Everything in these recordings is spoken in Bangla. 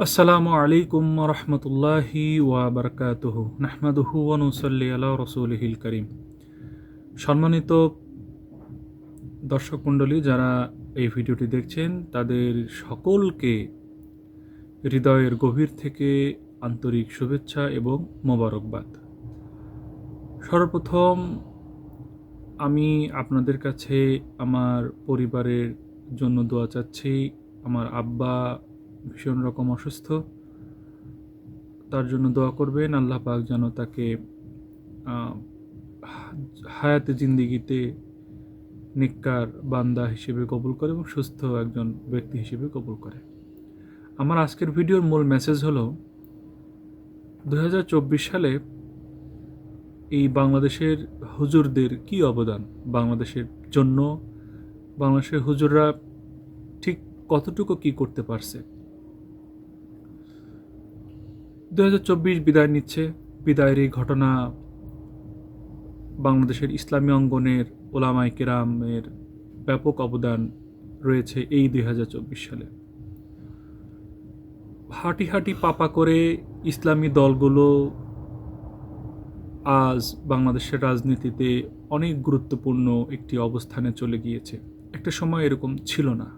আসসালামু আলাইকুম রহমতুল্লাহি ওয়া বারকাতুহু। নাহমাদুহু ওয়ানুসল্লি আলা রসুলহিল করিম। সম্মানিত দর্শক মণ্ডলী, যারা এই ভিডিওটি দেখছেন, তাদের সকলকে হৃদয়ের গভীর থেকে আন্তরিক শুভেচ্ছা এবং মোবারকবাদ। সর্বপ্রথম, আমি আপনাদের কাছে আমার পরিবারের জন্য দোয়া চাচ্ছি, আমার আব্বা ভীষণ রকম অসুস্থ। তার জন্য দোয়া করবেন, আল্লাহ পাক যেন তাকে হায়াতে জিন্দিগিতে নিকার বান্দা হিসেবে কবুল করে এবং সুস্থ একজন ব্যক্তি হিসেবে কবুল করে। আমার আজকের ভিডিওর মূল মেসেজ হলো দু হাজার চব্বিশ সালে এই বাংলাদেশের হুজুরদের কি অবদান? বাংলাদেশের জন্য, বাংলাদেশের হুজুররা ঠিক কতটুকু কি করতে পারছে? দুই হাজার চব্বিশ বিদায় নিচ্ছে। বিদায়ের এই ঘটনা বাংলাদেশের ইসলামী অঙ্গনের ওলামাই কেরামের ব্যাপক অবদান রয়েছে এই দুই হাজার চব্বিশ সালে। হাঁটি হাঁটি পাপা করে ইসলামী দলগুলো আজ বাংলাদেশের রাজনীতিতে অনেক গুরুত্বপূর্ণ একটি অবস্থানে চলে গিয়েছে। একটা সময় এরকম ছিল না।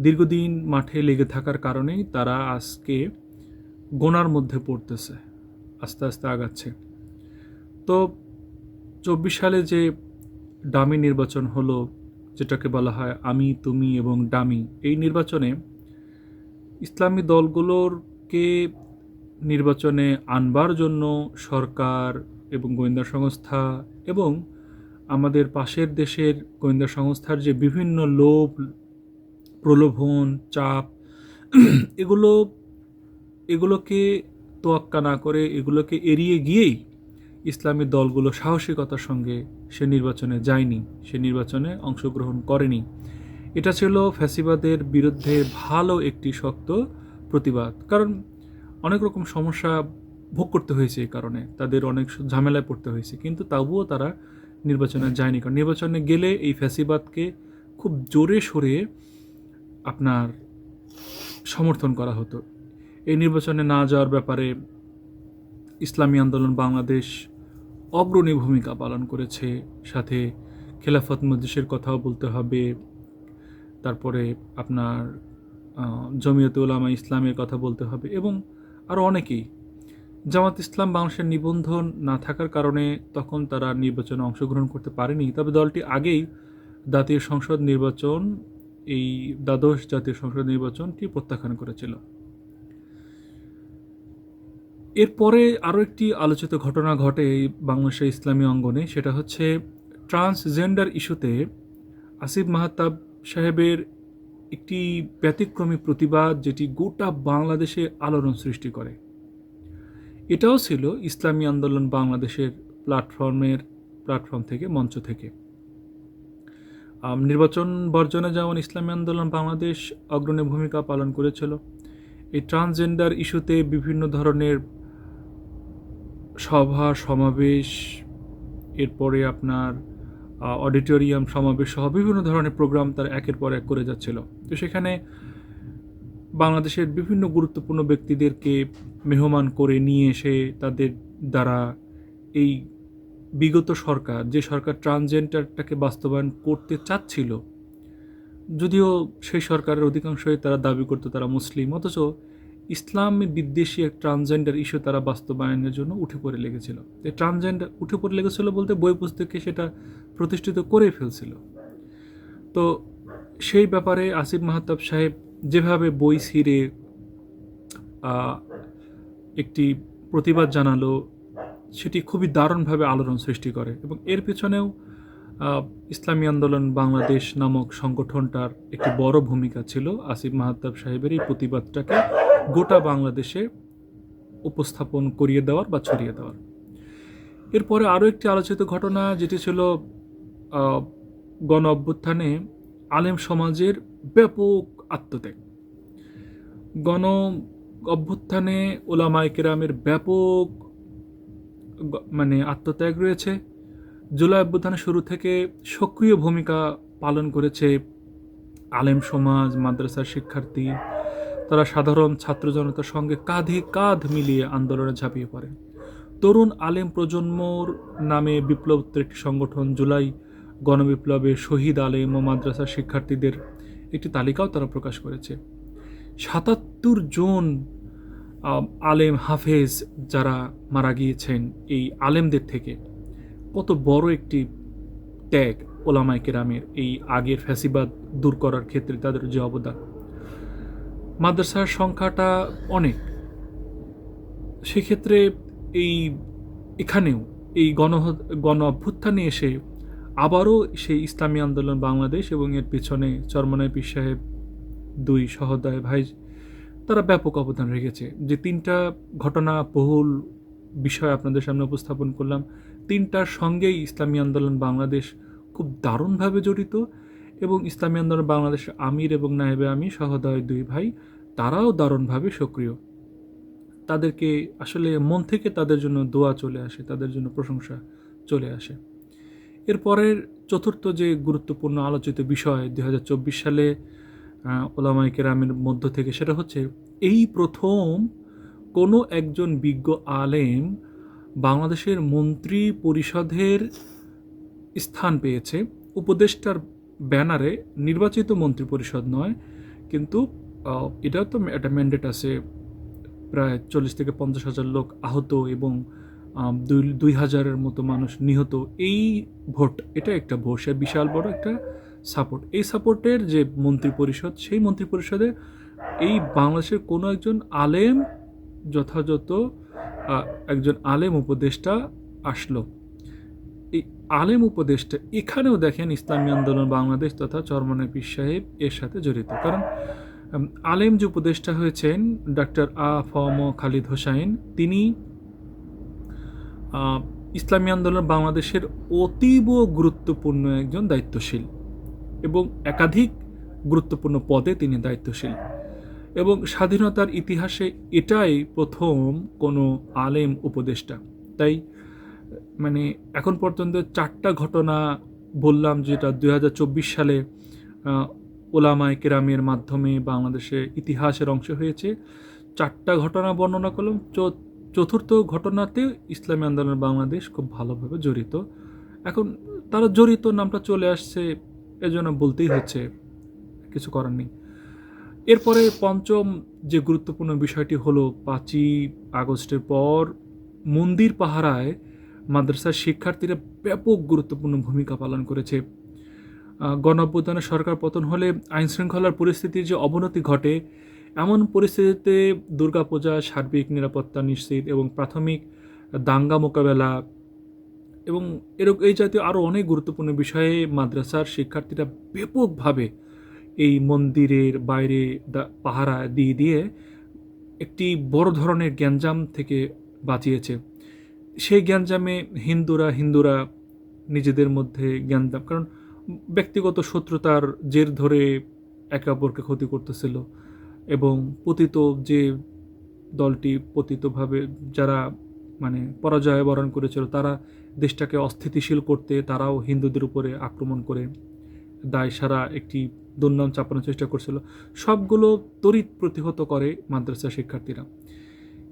দীর্ঘদিন মাঠে লেগে থাকার কারণেই তারা আজকে গোনার মধ্যে পড়তেছে, আস্তে আস্তে আগাচ্ছে। তো চব্বিশ সালে যে ডামি নির্বাচন হলো, যেটাকে বলা হয় আমি, তুমি এবং ডামি, এই নির্বাচনে ইসলামী দলগুলোরকে নির্বাচনে আনবার জন্য সরকার এবং গোয়েন্দা সংস্থা এবং আমাদের পাশের দেশের গোয়েন্দা সংস্থার যে বিভিন্ন লোভ, প্রলোভন, চাপ, এগুলো এগুলোকে তোয়াক্কা না করে এগুলোকে এড়িয়ে গিয়েই ইসলামী দলগুলো সাহসিকতার সঙ্গে সে নির্বাচনে যায়নি, সে নির্বাচনে অংশগ্রহণ করেনি। এটা ছিল ফ্যাসিবাদের বিরুদ্ধে ভালো একটি শক্ত প্রতিবাদ। কারণ অনেক রকম সমস্যা ভোগ করতে হয়েছে এই কারণে, তাদের অনেক ঝামেলায় পড়তে হয়েছে, কিন্তু তবুও তারা নির্বাচনে যায়নি। কারণ নির্বাচনে গেলে এই ফ্যাসিবাদকে খুব জোরে সরে আপনার সমর্থন করা হতো। এই নির্বাচনে না যাওয়ার ব্যাপারে ইসলামী আন্দোলন বাংলাদেশ অগ্রণী ভূমিকা পালন করেছে। সাথে খেলাফত মজলিসের কথাও বলতে হবে। তারপরে আপনার জমিয়ত উলামা ইসলামের কথা বলতে হবে এবং আরও অনেকেই। জামাত ইসলাম বাংলাদেশের নিবন্ধন না থাকার কারণে তখন তারা নির্বাচনে অংশগ্রহণ করতে পারেনি। তবে দলটি আগেই জাতীয় সংসদ নির্বাচন, এই দ্বাদশ জাতীয় সংসদ নির্বাচনটি প্রত্যাখ্যান করেছিল। এরপরে আরও একটি আলোচিত ঘটনা ঘটে এই বাংলাদেশের ইসলামী অঙ্গনে, সেটা হচ্ছে ট্রান্সজেন্ডার ইস্যুতে আসিফ মাহতাব সাহেবের একটি ব্যতিক্রমী প্রতিবাদ যেটি গোটা বাংলাদেশে আলোড়ন সৃষ্টি করে। এটাও ছিল ইসলামী আন্দোলন বাংলাদেশের প্ল্যাটফর্মের, প্ল্যাটফর্ম থেকে, মঞ্চ থেকে। নির্বাচন বর্জনে যেমন ইসলামী আন্দোলন বাংলাদেশ অগ্রণী ভূমিকা পালন করেছিল, এই ট্রান্সজেন্ডার ইস্যুতে বিভিন্ন ধরনের সভা, সমাবেশ, এরপরে আপনার অডিটোরিয়াম, সমাবেশ সহ বিভিন্ন ধরনের প্রোগ্রাম তার একের পর এক করে যাচ্ছিল। তো সেখানে বাংলাদেশের বিভিন্ন গুরুত্বপূর্ণ ব্যক্তিদেরকে মেহমান করে নিয়ে এসে তাদের দ্বারা এই বিগত সরকার, যে সরকার ট্রান্সজেন্ডারটাকে বাস্তবায়ন করতে চাচ্ছিল, যদিও সেই সরকারের অধিকাংশই তারা দাবি করতো তারা মুসলিম, অথচ ইসলামী বিদ্বেষী এক ট্রান্সজেন্ডার ইস্যু তারা বাস্তবায়নের জন্য উঠে পড়ে লেগেছিল। এই ট্রান্সজেন্ডার উঠে পড়ে লেগেছিল বলতে বই পুস্তকে সেটা প্রতিষ্ঠিত করে ফেলছিল। তো সেই ব্যাপারে আসিফ মাহতাব সাহেব যেভাবে বই আহ, একটি প্রতিবাদ জানালো সেটি খুবই দারুণভাবে আলোড়ন সৃষ্টি করে এবং এর পেছনেও ইসলামী আন্দোলন বাংলাদেশ নামক সংগঠনটার একটি বড় ভূমিকা ছিল। আসিফ মাহতাব সাহেবের এই প্রতিবাদটাকে গোটা বাংলাদেশে উপস্থাপন করিয়ে দেওয়ার বা ছড়িয়ে দেওয়ার। এরপরে আরও একটি আলোচিত ঘটনা, যেটি ছিল গণ অভ্যুত্থানে আলেম সমাজের ব্যাপক আত্মত্যাগ। গণ অভ্যুত্থানে ওলামায় কেরামের ব্যাপক মানে আত্মত্যাগ রয়েছে। জুলাই অভ্যুত্থানের শুরু থেকে সক্রিয় ভূমিকা পালন করেছে আলেম সমাজ, মাদ্রাসার শিক্ষার্থী তারা সাধারণ ছাত্র জনতার সঙ্গে কাঁধে কাঁধ মিলিয়ে আন্দোলনে ঝাঁপিয়ে পড়েন তরুণ আলেম প্রজন্মর নামে বিপ্লবোত্তর একটি সংগঠন জুলাই গণবিপ্লবে শহীদ আলেম ও মাদ্রাসার শিক্ষার্থীদের একটি তালিকাও তারা প্রকাশ করেছে। সাতাত্তর জন আলেম হাফেজ যারা মারা গিয়েছেন এই আলেমদের থেকে। কত বড় একটি ত্যাগ ওলামাই কেরামের এই আগের ফ্যাসিবাদ দূর করার ক্ষেত্রে তাদের যে অবদান। মাদ্রাসার সংখ্যাটা অনেক। সেক্ষেত্রে এই এখানেও এই গণ গণ অভ্যুত্থানে এসে আবারও সেই ইসলামী আন্দোলন বাংলাদেশ এবং এর পেছনে চরমনায় পীর সাহেব দুই সহোদয় ভাই, তারা ব্যাপক অবদান রেখেছে। যে তিনটা ঘটনা বহুল বিষয় আপনাদের সামনে উপস্থাপন করলাম, তিনটার সঙ্গেই ইসলামী আন্দোলন বাংলাদেশ খুব দারুণভাবে জড়িত এবং ইসলামী আন্দোলন বাংলাদেশের আমির এবং নায়েবে আমির সহোদয় দুই ভাই, তারাও দারুণভাবে সক্রিয়। তাদেরকে আসলে মন থেকে তাদের জন্য দোয়া চলে আসে, তাদের জন্য প্রশংসা চলে আসে। এরপরের চতুর্থ যে গুরুত্বপূর্ণ আলোচিত বিষয় দুই হাজার চব্বিশ সালে ওলামাই কেরামের মধ্য থেকে, সেটা হচ্ছে এই প্রথম কোনো একজন বিজ্ঞ আলেম বাংলাদেশের মন্ত্রী পরিষদের স্থান পেয়েছে। উপদেষ্টার ব্যানারে নির্বাচিত মন্ত্রিপরিষদ নয়, কিন্তু এটাও তো একটা ম্যান্ডেট আছে, প্রায় চল্লিশ থেকে পঞ্চাশ হাজার লোক আহত এবং দুই দুই হাজারের মতো মানুষ নিহত। এই ভোট, এটা একটা ভোট, সে বিশাল বড় একটা সাপোর্ট। এই সাপোর্টের যে মন্ত্রী পরিষদ সেই মন্ত্রী পরিষদে এই বাংলাদেশের কোনো একজন আলেম, যথাযথ একজন আলেম উপদেষ্টা আসলো। আলেম উপদেষ্টা এখানেও দেখেন ইসলামী আন্দোলন বাংলাদেশ তথা চরমনায় পীর সাহেব এর সাথে জড়িত। কারণ আলেম যে উপদেষ্টা হয়েছেন ডাক্তার আ ফম খালিদ হোসাইন, তিনি ইসলামী আন্দোলন বাংলাদেশের অতীব গুরুত্বপূর্ণ একজন দায়িত্বশীল এবং একাধিক গুরুত্বপূর্ণ পদে তিনি দায়িত্বশীল। এবং স্বাধীনতার ইতিহাসে এটাই প্রথম কোনো আলেম উপদেষ্টা। তাই মানে এখন পর্যন্ত চারটা ঘটনা বললাম যেটা দু হাজার চব্বিশ সালে ওলামায় কেরামের মাধ্যমে বাংলাদেশে ইতিহাসের অংশ হয়েছে। চারটা ঘটনা বর্ণনা করলাম। চতুর্থ ঘটনাতে ইসলামী আন্দোলন বাংলাদেশ খুব ভালোভাবে জড়িত। এখন তারা জড়িত নামটা চলে আসছে, এজন্য বলতেই হচ্ছে, কিছু করার নেই। এরপরে পঞ্চম যে গুরুত্বপূর্ণ বিষয়টি হলো, পাঁচই আগস্টের পর মন্দির পাহারায় মাদ্রাসার শিক্ষার্থীরা ব্যাপক গুরুত্বপূর্ণ ভূমিকা পালন করেছে। গণ সরকার পতন হলে আইন শৃঙ্খলার পরিস্থিতির যে অবনতি ঘটে, এমন পরিস্থিতিতে দুর্গাপূজা, সার্বিক নিরাপত্তা নিশ্চিত এবং প্রাথমিক দাঙ্গা মোকাবেলা এবং এরকম এই জাতীয় আরও অনেক গুরুত্বপূর্ণ বিষয়ে মাদ্রাসার শিক্ষার্থীরা ব্যাপকভাবে এই মন্দিরের বাইরে পাহারা দিয়ে দিয়ে একটি বড় ধরনের গ্যাঞ্জাম থেকে বাঁচিয়েছে। সেই গ্যাঞ্জামে হিন্দুরা হিন্দুরা নিজেদের মধ্যে জ্ঞানজাম কারণ ব্যক্তিগত শত্রুতার জের ধরে একে অপরকে ক্ষতি করতেছিল এবং পতিত যে দলটি পতিতভাবে যারা মানে পরাজয় বরণ করেছিল, তারা দেশটাকে অস্থিতিশীল করতে তারাও হিন্দুদের উপরে আক্রমণ করে দায় সারা একটি দুর্নাম চাপানোর চেষ্টা করছিল। সবগুলো তড়িৎ প্রতিহত করে মাদ্রাসা শিক্ষার্থীরা।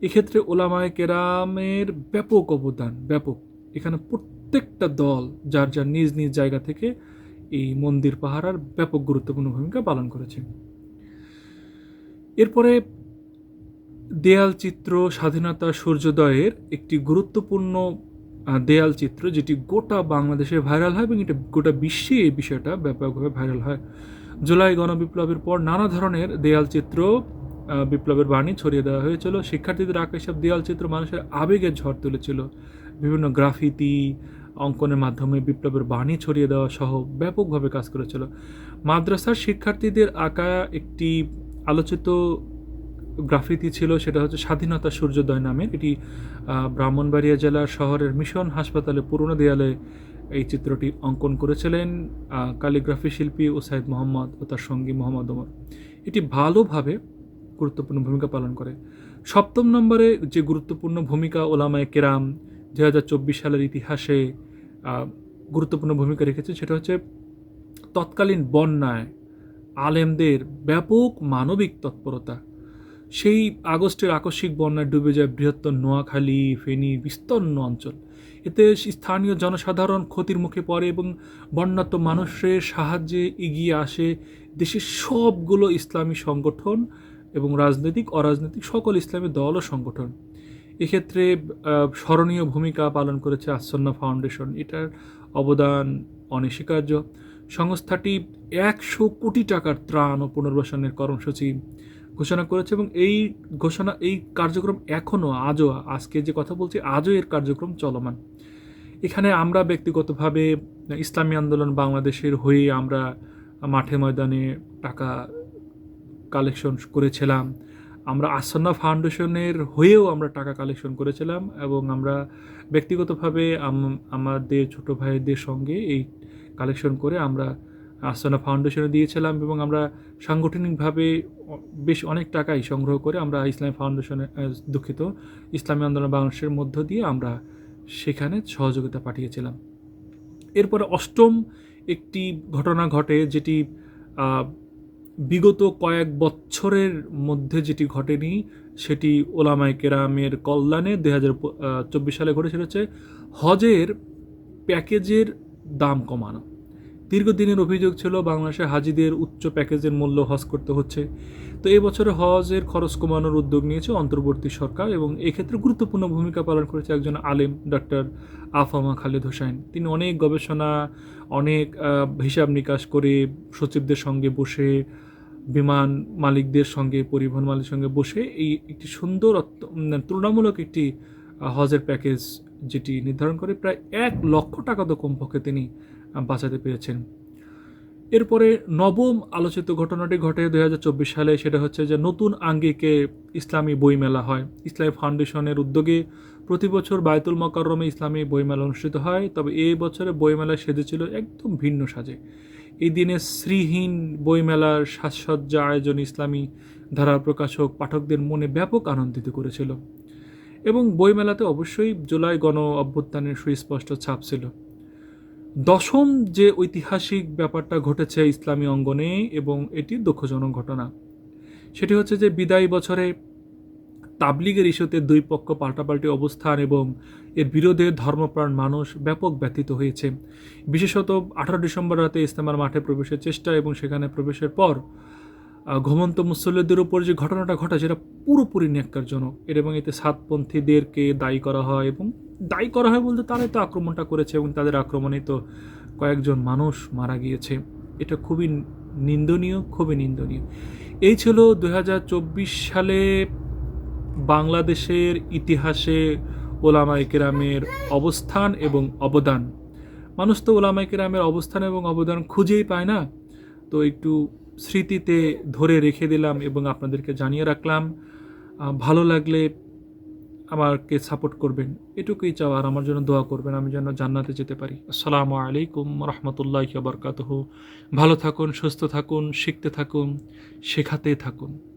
এক্ষেত্রে ওলামায় কেরামের ব্যাপক অবদান, ব্যাপক। এখানে প্রত্যেকটা দল যার যার নিজ নিজ জায়গা থেকে এই মন্দির পাহারার ব্যাপক গুরুত্বপূর্ণ ভূমিকা পালন করেছে। এরপরে দেয়াল চিত্র স্বাধীনতা সূর্যোদয়ের একটি গুরুত্বপূর্ণ দেয়াল চিত্র যেটি গোটা বাংলাদেশে ভাইরাল হয় এবং এটা গোটা বিশ্বে এই বিষয়টা ব্যাপকভাবে ভাইরাল হয়। জুলাই গণবিপ্লবের পর নানা ধরনের দেয়াল চিত্র বিপ্লবের বাণী ছড়িয়ে দেওয়া হয়েছিল। শিক্ষার্থীদের আঁকা এসব দেয়াল চিত্র মানুষের আবেগের ঝড় তুলেছিল। বিভিন্ন গ্রাফিতি, অঙ্কনের মাধ্যমে বিপ্লবের বাণী ছড়িয়ে দেওয়া সহ ব্যাপকভাবে কাজ করেছিল। মাদ্রাসার শিক্ষার্থীদের আঁকা একটি আলোচিত গ্রাফিতি ছিল, সেটা হচ্ছে স্বাধীনতা সূর্যোদয় নামের। এটি ব্রাহ্মণবাড়িয়া জেলার শহরের মিশন হাসপাতালে পুরনো দেয়ালে এই চিত্রটি অঙ্কন করেছিলেন কালিগ্রাফি শিল্পী ওসাইদ মোহাম্মদ ও তার সঙ্গী মোহাম্মদ ওমর। এটি ভালোভাবে গুরুত্বপূর্ণ ভূমিকা পালন করে। সপ্তম নম্বরে যে গুরুত্বপূর্ণ ভূমিকা ওলামায় কেরাম দু হাজার চব্বিশ সালের ইতিহাসে গুরুত্বপূর্ণ ভূমিকা রেখেছে সেটা হচ্ছে তৎকালীন বন্যায় আলেমদের ব্যাপক মানবিক তৎপরতা। সেই আগস্টের আকস্মিক বন্যায় ডুবে যায় বৃহত্তর নোয়াখালী, ফেনী, বিস্তীর্ণ অঞ্চল। এতে স্থানীয় জনসাধারণ ক্ষতির মুখে পড়ে এবং বন্যাত্ম মানুষের সাহায্যে এগিয়ে আসে দেশের সবগুলো ইসলামী সংগঠন এবং রাজনৈতিক, অরাজনৈতিক সকল ইসলামী দল ও সংগঠন। এক্ষেত্রে স্মরণীয় ভূমিকা পালন করেছে আসন্না ফাউন্ডেশন। এটার অবদান অনস্বীকার্য। সংস্থাটি একশো কোটি টাকার ত্রাণ ও পুনর্বাসনের কর্মসূচি ঘোষণা করেছে এবং এই ঘোষণা, এই কার্যক্রম এখনও, আজও, আজকে যে কথা বলছি, আজও এর কার্যক্রম চলমান। এখানে আমরা ব্যক্তিগতভাবে ইসলামী আন্দোলন বাংলাদেশের হয়ে আমরা মাঠে ময়দানে টাকা কালেকশন করেছিলাম। আমরা আসন্না ফাউন্ডেশনের হয়েও আমরা টাকা কালেকশন করেছিলাম এবং আমরা ব্যক্তিগতভাবে আমাদের ছোট ভাইদের সঙ্গে এই কালেকশন করে আমরা আসন্না ফাউন্ডেশনে দিয়েছিলাম এবং আমরা সাংগঠনিকভাবে বেশ অনেক টাকাই সংগ্রহ করে আমরা ইসলামী ফাউন্ডেশনে দুঃখিত, ইসলামী আন্দোলন বাংলাদেশের মধ্য দিয়ে আমরা সেখানে সহযোগিতা পাঠিয়েছিলাম। এরপরে অষ্টম একটি ঘটনা ঘটে যেটি বিগত কয়েক বছরের মধ্যে যেটি ঘটেনি, সেটি ওলামাই কেরামের কল্যাণে দুই হাজার চব্বিশ সালে ঘটে সেটা হচ্ছে হজের প্যাকেজের দাম কমানো। দীর্ঘদিনের অভিযোগ ছিল বাংলাদেশে হাজিদের উচ্চ প্যাকেজের মূল্য হজ করতে হচ্ছে। তো এই বছরে হজের খরচ কমানোর উদ্যোগ নিয়েছে অন্তর্বর্তী সরকার এবং এক্ষেত্রে গুরুত্বপূর্ণ ভূমিকা পালন করেছে একজন আলেম ডক্টর আফামা খালেদ হোসাইন তিনি অনেক গবেষণা, অনেক হিসাব নিকাশ করে সচিবদের সঙ্গে বসে বিমান মালিকদের সঙ্গে, পরিবহন মালিকের সঙ্গে বসে এই একটি সুন্দর তুলনামূলক একটি হজের প্যাকেজ যেটি নির্ধারণ করে প্রায় এক লক্ষ টাকা তো কমপক্ষে তিনি বাঁচাতে পেরেছেন। এরপরে নবম আলোচিত ঘটনাটি ঘটে দুই হাজার চব্বিশ সালে। সেটা হচ্ছে যে নতুন আঙ্গিকে ইসলামী বইমেলা হয়। ইসলামী ফাউন্ডেশনের উদ্যোগে প্রতি বছর বায়তুল মকরমে ইসলামী বইমেলা অনুষ্ঠিত হয়। তবে এই বছরে বইমেলা সেজেছিল একদম ভিন্ন সাজে। এই দিনে শ্রীহীন বইমেলার সাজসজ্জা আয়োজন ইসলামী ধারা প্রকাশক পাঠকদের মনে ব্যাপক আনন্দিত করেছিল এবং বইমেলাতে অবশ্যই জুলাই গণ অভ্যুত্থানের সুস্পষ্ট ছাপ ছিল। দশম যে ঐতিহাসিক ব্যাপারটা ঘটেছে ইসলামী অঙ্গনে এবং এটি দুঃখজনক ঘটনা, সেটি হচ্ছে যে বিদায়ী বছরে তাবলিগের ইস্যুতে দুই পক্ষ পাল্টাপাল্টি অবস্থান এবং এর বিরোধে ধর্মপ্রাণ মানুষ ব্যাপক ব্যথিত হয়েছে। বিশেষত আঠারো ডিসেম্বর রাতে ইস্তেমার মাঠে প্রবেশের চেষ্টা এবং সেখানে প্রবেশের পর ঘুমন্ত মুসল্লিদের উপর যে ঘটনাটা ঘটে সেটা পুরোপুরি ন্যাক্কারজনক। এর এবং এতে সাতপন্থীদেরকে দায়ী করা হয় এবং দায়ী করা হয় বলতে তারাই তো আক্রমণটা করেছে এবং তাদের আক্রমণে তো কয়েকজন মানুষ মারা গিয়েছে। এটা খুবই নিন্দনীয় খুবই নিন্দনীয়। এই ছিল দু হাজার চব্বিশ সালে বাংলাদেশের ইতিহাসে ওলামাই কেরামের অবস্থান এবং অবদান। মানুষ তো ওলামাই কেরামের অবস্থান এবং অবদান খুঁজেই পায় না। তো একটু স্মৃতিতে ধরে রেখে দিলাম এবং আপনাদেরকে জানিয়ে রাখলাম ভালো লাগলে আমাকে সাপোর্ট করবেন, এটুকুই চাওয়া আর আমার জন্য দোয়া করবেন, আমি যেন জান্নাতে যেতে পারি। আসসালামু আলাইকুম রহমতুল্লাহ বরকাতহ। ভালো থাকুন, সুস্থ থাকুন, শিখতে থাকুন শেখাতে থাকুন।